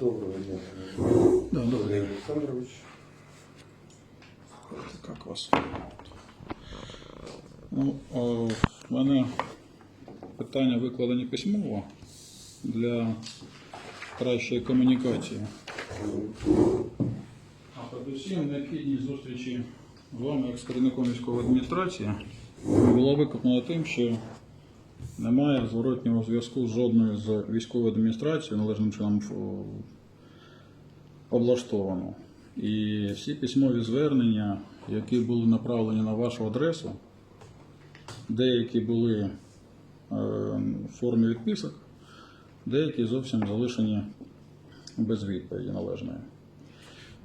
Доброго дня. Да, Андрій день. Олександрович. Як вас? Ну, о, в мене питання викладені письмово для кращої комунікації. А передусім необхідність зустрічі з вами, як з керівником військової адміністрації, була викликана тим, що немає зворотнього зв'язку з жодною з військовою адміністрацією належним чином облаштовано. І всі письмові звернення, які були направлені на вашу адресу, деякі були е, в формі відписок, деякі зовсім залишені без відповіді належної.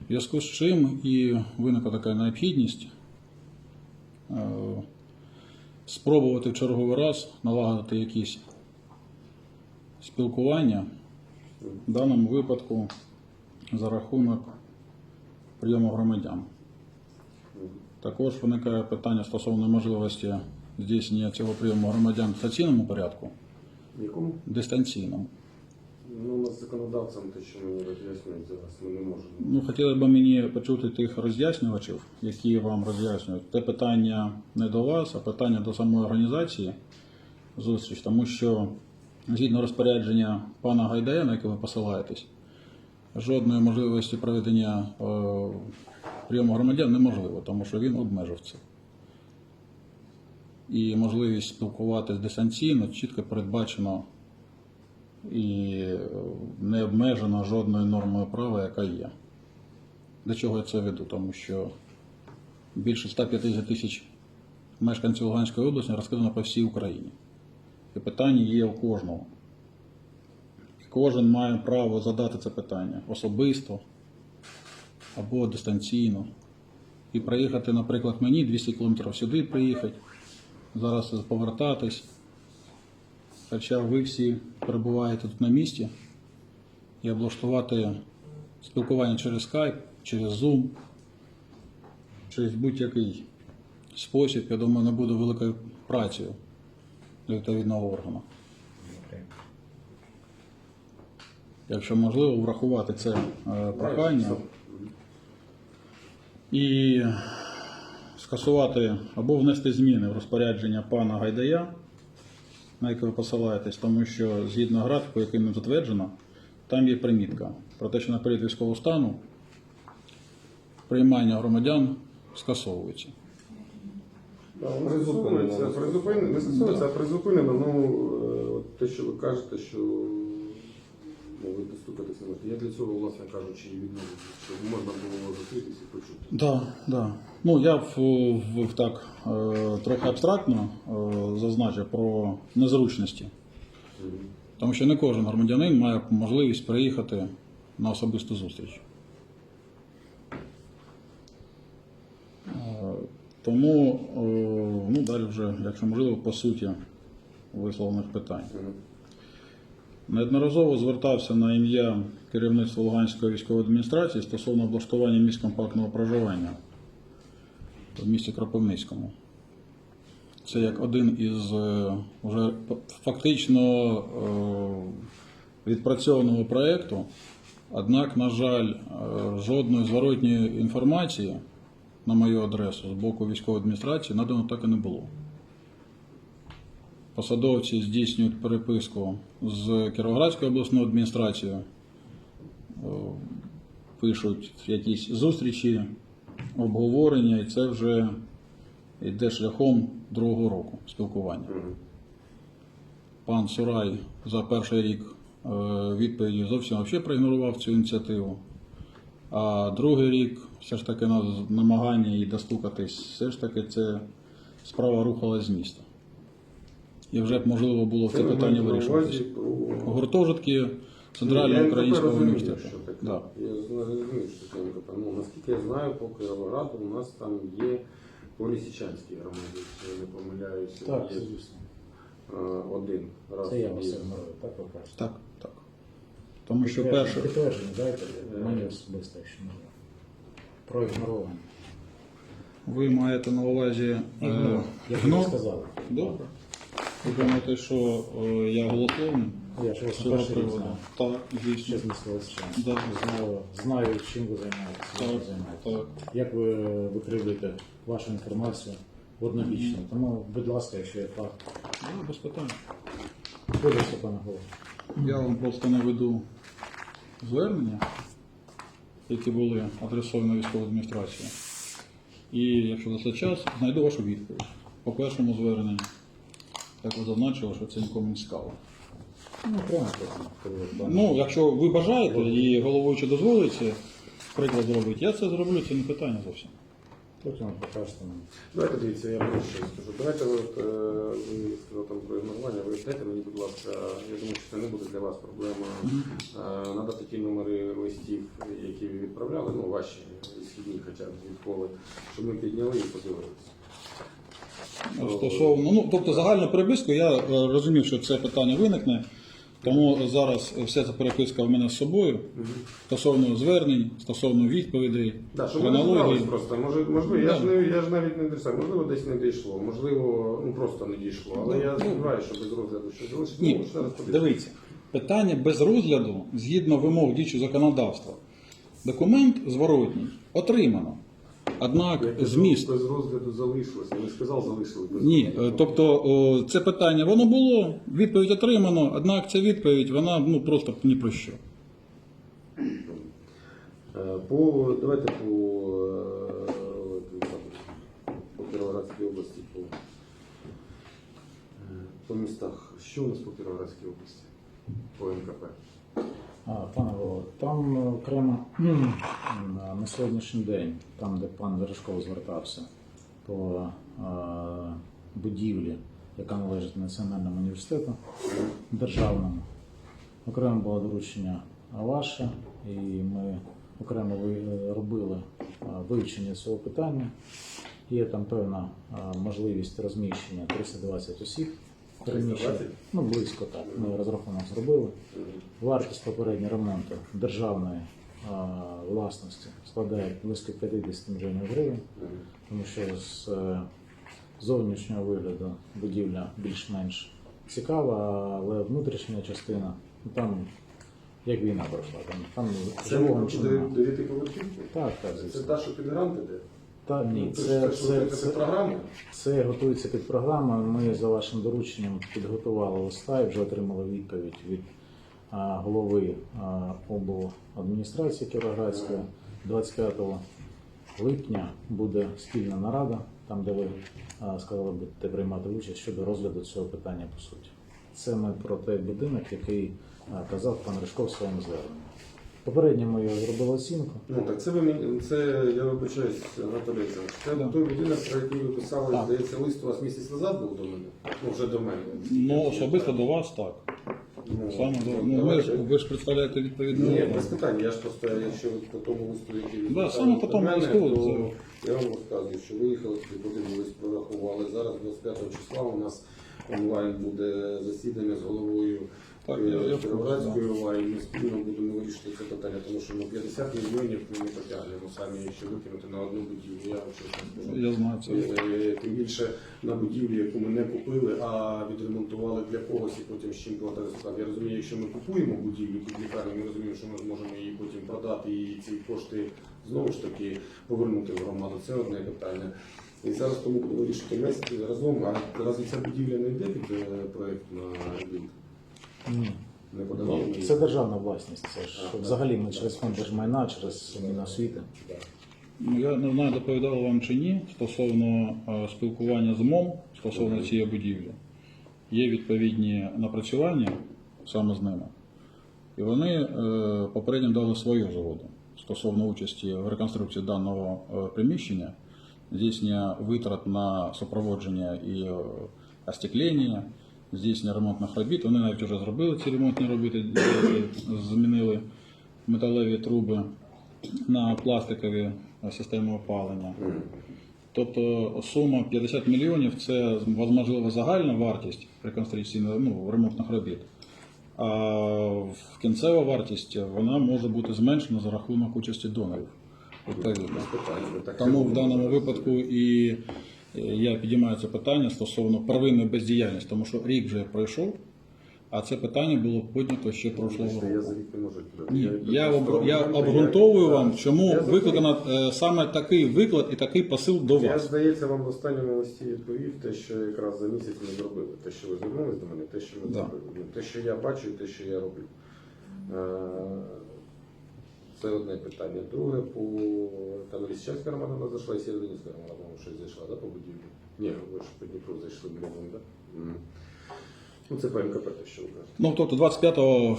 В зв'язку з чим і виникла така необхідність е, спробувати в черговий раз налагодити якісь спілкування, в даному випадку за рахунок прийому громадян. Також виникає питання стосовно можливості здійснення цього прийому громадян в стаційному порядку, В якому? дистанційному. Ну, у нас законодавцем те, що мені роз'яснюють зараз, ми не можемо. Ну, хотілося б мені почути тих роз'яснювачів, які вам роз'яснюють. Те питання не до вас, а питання до самої організації зустріч, тому що згідно розпорядження пана Гайдая, на яке ви посилаєтесь, жодної можливості проведення е, прийому громадян неможливо, тому що він обмежив це. І можливість спілкуватися дистанційно чітко передбачено і не обмежено жодною нормою права, яка є. До чого я це веду? Тому що більше 150 тисяч мешканців Луганської області розкидано по всій Україні. І питання є у кожного. І кожен має право задати це питання особисто або дистанційно. І проїхати, наприклад, мені 200 км сюди приїхати, зараз повертатись. Хоча ви всі перебуваєте тут на місці і облаштувати спілкування через Skype, через Zoom, через будь-який спосіб, я думаю, не буде великою працею для відповідного органу. Якщо можливо, врахувати це е, прохання і скасувати або внести зміни в розпорядження пана Гайдая на яке ви посилаєтесь, тому що згідно графіку, який не затверджено, там є примітка про те, що на період військового стану приймання громадян скасовується. Стосується, призупинено, не стосується, а призупинено, ну, е, от те, що ви кажете, що ну, ви достукатись не можете. Я для цього, власне кажучи, і відмовився, щоб можна було зустрітися і почути. Да, да. Ну я в, в, в так е, трохи абстрактно е, зазначив про незручності, тому що не кожен громадянин має можливість приїхати на особисту зустріч. Е, Тому е, ну, далі вже, якщо можливо, по суті висловлених питань. Неодноразово звертався на ім'я керівництва Луганської військової адміністрації стосовно облаштування місць компактного проживання в місті Кропивницькому. Це як один із е, вже фактично е, відпрацьованого проєкту. Однак, на жаль, е, жодної зворотньої інформації на мою адресу з боку військової адміністрації надано так і не було. Посадовці здійснюють переписку з Кіровоградською обласною адміністрацією, пишуть якісь зустрічі, обговорення, і це вже йде шляхом другого року спілкування. Пан Сурай за перший рік е, відповіді зовсім взагалі проігнорував цю ініціативу. А другий рік все ж таки на намагання їй достукатись, все ж таки це справа рухалась з міста. І вже б можливо було це питання про- Гуртожитки Центрального українського університету. що таке. Да. Я розумію, що МКП. Ну, наскільки я знаю, по Кіровограду у нас там є по Лісичанській громаді, якщо я не помиляюся, Так, є звісно. е, один раз. Це я в вас місяць. ігнорую, так ви кажете. Так, так. Тому що перше, Підтвердження дайте мені особисто, якщо можна. Про ігнорування. ви маєте на увазі е, Ігнор, як ви ігнор? сказали. Добре. Ви думаєте, що е, я голословний? Я ж вас з цього перший рік приводу? знаю. Так, звісно. З міста. Да. Знаю, знаю, чим ви займаєтеся, як ви Так, займаєтеся. так. Як ви викривлюєте вашу інформацію однобічно. Тому, будь ласка, якщо є факт, Да, без питань. подивіться, пане голову. Я вам просто наведу звернення, які були адресовані військовій адміністрації. І якщо за цей час, знайду вашу відповідь. По першому зверненню, як ви зазначили, що це нікому не цікаво. Ну, прямо. Ну, якщо ви бажаєте і головуючий дозволить приклад зробити, я це зроблю, це не питання зовсім. Потім покажете мені. Давайте дивіться, я просто ще скажу. Давайте ви, от, е, ви сказали там про ігнорування, ви дайте мені, будь ласка, я думаю, що це не буде для вас проблема. Е, Надати ті номери листів, які ви відправляли, ну ваші східні хоча б відколи, щоб ми підняли і подивилися. Стосовно, ну, тобто загальну переписку, я е, розумів, що це питання виникне, тому зараз вся ця переписка в мене з собою стосовно звернень, стосовно відповідей, Да, щоб ми розібрались хронології. просто. Може, можливо, я ж не я ж навіть не дивився, можливо, десь не дійшло, можливо, ну просто не дійшло. Але Ну, я ну. сподіваюся, що без розгляду щось залишиться. Ні, Ну, зараз подивимося. дивіться, питання без розгляду згідно вимог діючого законодавства. Документ зворотній отримано. Однак зміст без розгляду залишилося. Я не сказав залишилось без Ні, розгляду. е, тобто о, це питання воно було, відповідь отримано, однак ця відповідь вона ну просто ні про що. Е, По, давайте по, е, по Кіровоградській області, по, е, по містах. Що у нас по Кіровоградській області? По МКП. Пане Голово, там е, окремо на- сьогоднішній день, там, де пан Верешков звертався по е, будівлі, яка належить Національному університету державному, окремо було доручення ваше, і ми окремо ви- робили е, вивчення цього питання. Є там певна е, можливість розміщення 320 осіб. Переміщення. 320? Ну, близько так. Ми розрахунок зробили. Вартість попереднього ремонту державної а, власності складає близько 50 мільйонів гривень, тому що з е, зовнішнього вигляду будівля більш-менш цікава, але внутрішня частина ну, там як війна пройшла. Там, там Це живого нічого дев'ятиповерхівки? Так, так, Це та, що під гранти де? Та ні, Ну, це, це, це, це, це, програма? це готується під програмою. Ми за вашим дорученням підготували листа і вже отримали відповідь від а, голови а, обладміністрації Кіровоградської. 25 липня буде спільна нарада, там де ви а, сказали, будете приймати участь щодо розгляду цього питання по суті. Це ми про той будинок, який а, казав пан Ришков в своєму зверненні. Попередньо ми зробили оцінку. Ну так це ви мені це я вибачаюсь, Анатолій Олександрович. Це Да. той будинок, про який ви писали, Так. здається, лист у вас місяць назад був до мене. Ну вже до мене. Ну, особисто до вас так. Ну, Саме до ну, ну, ви, давайте. ж, ви ж представляєте відповідну. Ні, без питань. Я ж просто, якщо ви по тому листу, який ви Да, писали саме по до тому мене, листу, то це- я вам розказую, що виїхали, подивились, прорахували. Зараз 25 числа у нас онлайн буде засідання з головою Так, е, я- Кіровоградської і ми спільно будемо вирішити це питання, тому що ну, 50 мільйонів ми не потягнемо самі, якщо викинути на одну будівлю. Я чесно скажу. Я знаю це. Е, Тим більше на будівлю, яку ми не купили, а відремонтували для когось і потім з чим платити склад. Я розумію, якщо ми купуємо будівлю під лікарню, ми розуміємо, що ми зможемо її потім продати і ці кошти знову ж таки повернути в громаду. Це одне питання. І зараз тому будемо вирішити разом. А разве ця будівля не йде під е, проект на бінт? Ні. Не подавали? Це державна власність. Це ж взагалі ми через фонд держмайна, через Міносвіти. Ну, я не знаю, доповідав вам чи ні стосовно е, спілкування з МОМ стосовно цієї будівлі. Є відповідні напрацювання саме з ними. І вони е, попередньо дали свою згоду стосовно участі в реконструкції даного е, приміщення, здійснення витрат на супроводження і е, остеклення, здійснення ремонтних робіт. Вони навіть вже зробили ці ремонтні робіти, змінили металеві труби на пластикові системи опалення. Тобто сума 50 мільйонів це можливо загальна вартість реконструкційного ну, ремонтних робіт. А кінцева вартість вона може бути зменшена за рахунок участі донорів. Тому в даному випадку і я підіймаю це питання стосовно первинної бездіяльності, тому що рік вже пройшов, а це питання було піднято ще прошлого Я року. можу. Ні, я, об, я обґрунтовую я- вам, чому Я викликано е, саме такий виклад і такий посил до Я, вас. здається, вам в останньому листі відповів те, що якраз за місяць ми зробили. Те, що ви звернулись до мене, те, що ми Да. зробили. Ну, Те, що я бачу, і те, що я роблю. Е, Це одне питання. Друге, по там Лісчанська громада вона зайшла, і Сєвєродонецька громада, по-моєму, щось зайшла, да, по будівлі? Ні, ви ж по Дніпру зайшли, блін, да? Мгм. Ну, це по МКП, те, що ви кажете. Ну тобто 25-го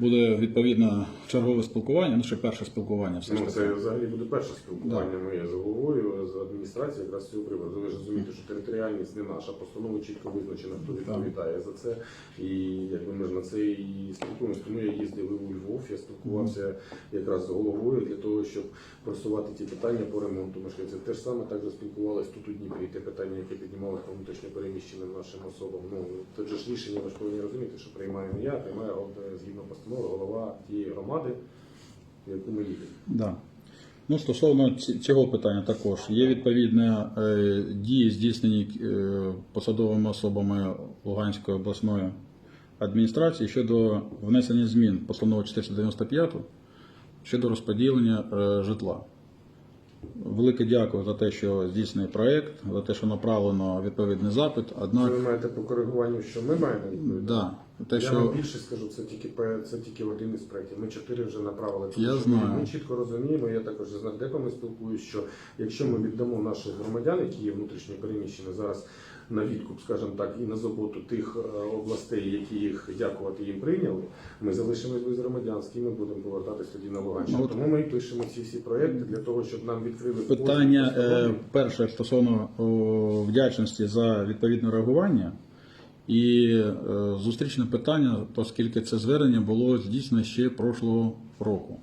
буде відповідно чергове спілкування, ну ще перше спілкування все ж Ну, таки. це взагалі буде перше спілкування моє з головою, з адміністрацією якраз з цього приводу. Ви ж розумієте, що територіальність не наша, постанова чітко визначена, хто відповідає за це. І якби ми ж на це і спілкуємося. Тому я їздив і у Львов, я спілкувався якраз з головою для того, щоб просувати ті питання по ремонту мешканців. Те ж саме також спілкувалися тут у Дніпрі, те питання, яке піднімали по внутрішньо переміщеним нашим особам. Ну тут же ж рішення, ви ж повинні розуміти, що приймаю не я, приймає е, згідно постанови голова тієї громади, в яку ми їдемо. Да. Ну, стосовно цього питання також є відповідні е, дії, здійснені е, посадовими особами Луганської обласної адміністрації щодо внесення змін в постанову 495 щодо розподілення е, житла. Велике дякую за те, що здійснений проєкт, за те, що направлено відповідний запит. Однак, ви маєте по коригуванню, що ми маємо відповідати? да, те, Я що вам більше скажу, це тільки це тільки один із проєктів. Ми чотири вже направили. Тому Я знаю. Ми, ми чітко розуміємо. Я також з нардепами спілкуюсь, що якщо ми віддамо наших громадян, які є внутрішньо переміщені зараз на відкуп, скажімо так, і на заботу тих е, областей, які їх дякувати їм прийняли, ми залишимось без громадянські, і ми будемо повертатись тоді на Луганщину. Ну, Тому ми і пишемо ці всі проекти для того, щоб нам відкрили Питання е, перше стосовно о, вдячності за відповідне реагування. І е, зустрічне питання, оскільки це звернення було здійснено ще прошлого року.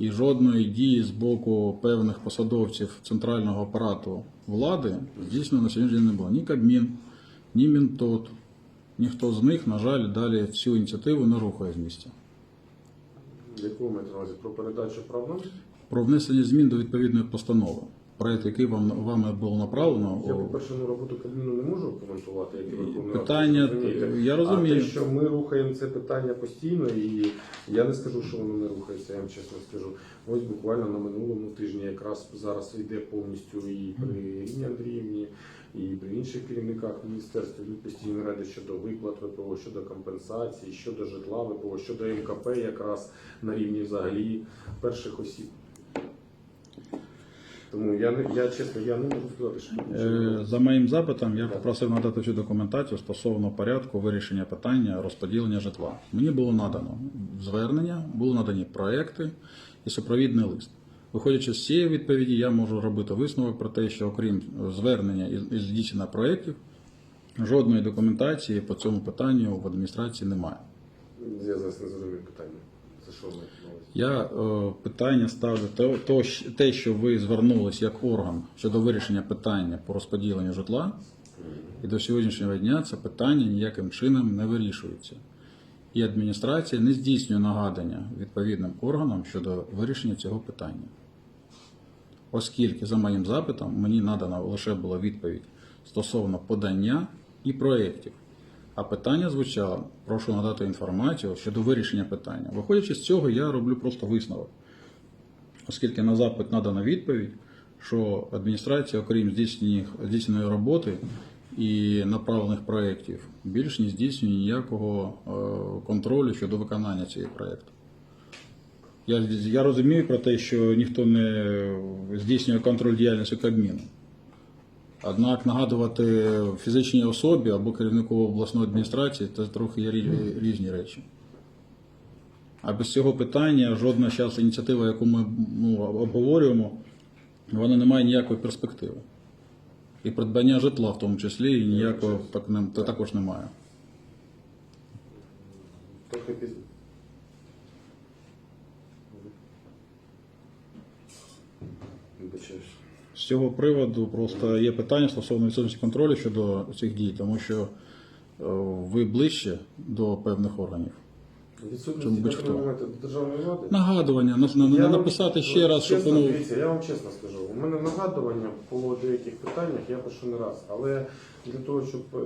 І жодної дії з боку певних посадовців центрального апарату влади здійснено на сьогодні не було. Ні Кабмін, ні Мінтот, ніхто з них, на жаль, далі всю ініціативу не рухає з місця. Яку маєте на увазі? Про передачу прав? Про внесення змін до відповідної постанови, проєкт, який вам вами було направлено. Я, по-перше, ну, роботу Кабміну не можу коментувати, як і Верховна Питання, розумієте. я розумію. А те, що ми рухаємо це питання постійно, і я не скажу, що воно не рухається, я вам чесно скажу. Ось буквально на минулому тижні якраз зараз йде повністю і при Ірині Андріївні, і при інших керівниках міністерства йдуть постійні ради щодо виплат ВПО, щодо компенсації, щодо житла ВПО, щодо МКП якраз на рівні взагалі перших осіб. Тому я не я чесно, я не можу сказати, що Е. За моїм запитом я попросив надати всю документацію стосовно порядку вирішення питання розподілення житла. Мені було надано звернення, були надані проекти і супровідний лист. Виходячи з цієї відповіді, я можу робити висновок про те, що окрім звернення і- і здійснення проєктів, жодної документації по цьому питанню в адміністрації немає. Я зараз не зрозумів питання. Це що увазі? Я е, питання ставлю то, то, те, що ви звернулись як орган щодо вирішення питання по розподіленню житла, і до сьогоднішнього дня це питання ніяким чином не вирішується. І адміністрація не здійснює нагадання відповідним органам щодо вирішення цього питання. Оскільки за моїм запитом мені надана лише була відповідь стосовно подання і проєктів. А питання звучало: прошу надати інформацію щодо вирішення питання. Виходячи з цього, я роблю просто висновок. Оскільки на запит надана відповідь, що адміністрація, окрім здійсненої роботи і направлених проєктів, більш не здійснює ніякого е, контролю щодо виконання цієї проєкту. Я, я розумію про те, що ніхто не здійснює контроль діяльності Кабміну. Однак нагадувати фізичній особі або керівнику обласної адміністрації це трохи є різні речі. А без цього питання жодна зараз ініціатива, яку ми ну, обговорюємо, вона не має ніякої перспективи. І придбання житла в тому числі і ніякого так, не- та також немає. Трохи пізно. Вибачаюсь. З цього приводу просто є питання стосовно відсутності контролю щодо цих дій, тому що ви ближче до певних органів. Відсутність будь-хто? державної влади. Нагадування, на, на, Я вам- написати ще раз, щоб чесно, воно. Дивіться, я вам чесно скажу. У мене нагадування по деяких питаннях я пишу не раз. Але для того, щоб е,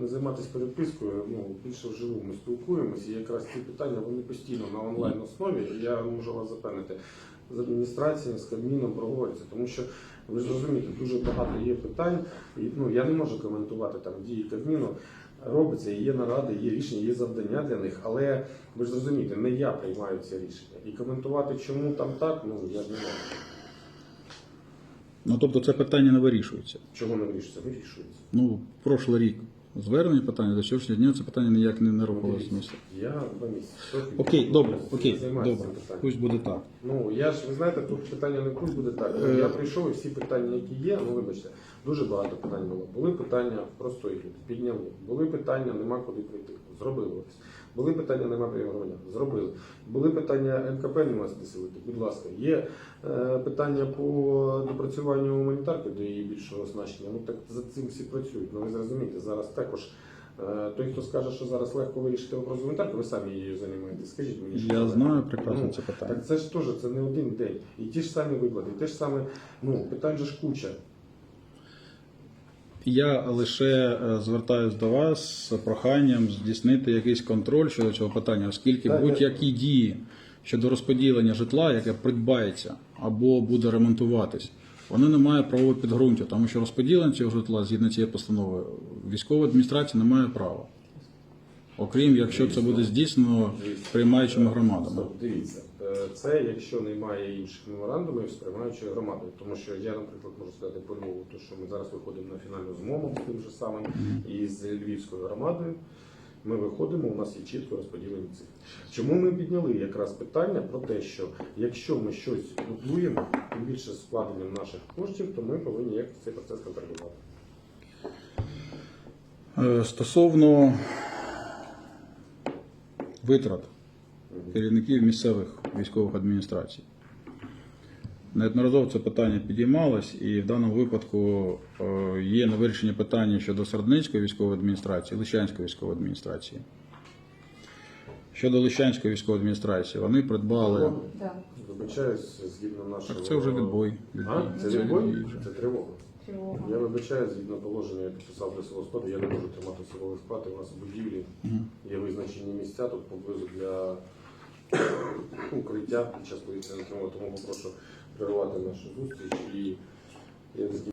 не займатися перепискою, ну, більше вживу ми спілкуємося, і якраз ці питання вони постійно на онлайн основі. Я можу вас запевнити, з адміністрацією, з Кабміном проговорюється. Тому що ви ж розумієте, дуже багато є питань. І, ну, я не можу коментувати там дії Кабміну. Робиться, є наради, є рішення, є завдання для них, але ви ж розумієте, не я приймаю це рішення. І коментувати, чому там так, ну я ж не можу. Ну тобто це питання не вирішується. Чого не вирішується? Вирішується. Ну, прошлий рік звернення питання до сьогоднішнього дня це питання ніяк не, не рухалося. Я два місяці. трохи Окей, добре, я окей, займаюся добре. цим питанням. Пусть буде так. Ну я ж ви знаєте, тут питання не пусть буде так. Е. Я прийшов і всі питання, які є, ну вибачте, дуже багато питань було. Були питання простої люди, підняли. Були питання, нема куди прийти. Зробили ось. Були питання, нема прийому. Зробили. Були питання МКП нема де. Будь ласка, є е, питання по допрацюванню гуманітарки до її більшого оснащення. Ну так за цим всі працюють. Ну ви зрозумієте, зараз також. е, Той, хто скаже, що зараз легко вирішити вопрос гуманітарки, ви самі її займаєтесь. Скажіть мені, що Я це знаю прекрасно Ну, це питання. так це ж теж це не один день. І ті ж самі виклади, і те ж саме, ну, питань же ж куча. Я лише е, звертаюсь до вас з проханням здійснити якийсь контроль щодо цього питання, оскільки будь-які дії щодо розподілення житла, яке придбається або буде ремонтуватись, воно не має правового підґрунтя, тому що розподілення цього житла згідно цієї постанови військова адміністрація не має права. Окрім якщо це буде здійснено приймаючими громадами. Дивіться, це якщо немає інших меморандумів з приймаючою громадою. Тому що я, наприклад, можу сказати по Львову, то що ми зараз виходимо на фінальну змову з тим же самим і з Львівською громадою. Ми виходимо, у нас є чітко розподілені цифри. Чому ми підняли якраз питання про те, що якщо ми щось будуємо, тим більше з вкладенням наших коштів, то ми повинні як цей процес контролювати. Е, Стосовно витрат керівників місцевих військових адміністрацій. Неодноразово це питання підіймалось, і в даному випадку е, є невирішені питання щодо Сердницької військової адміністрації, Лищанської військової адміністрації. Щодо Лищанської військової адміністрації, вони придбали. Да. Вибачаюсь, згідно нашого. Так це вже відбой. А? Це відбой? Це тривога. Тривога. Я вибачаю, згідно положення, я підписав для свого складу, я не можу тримати силових склад, у нас в будівлі є визначені місця тут поблизу для укриття під час повітряної тривоги, тому попрошу перервати нашу зустріч і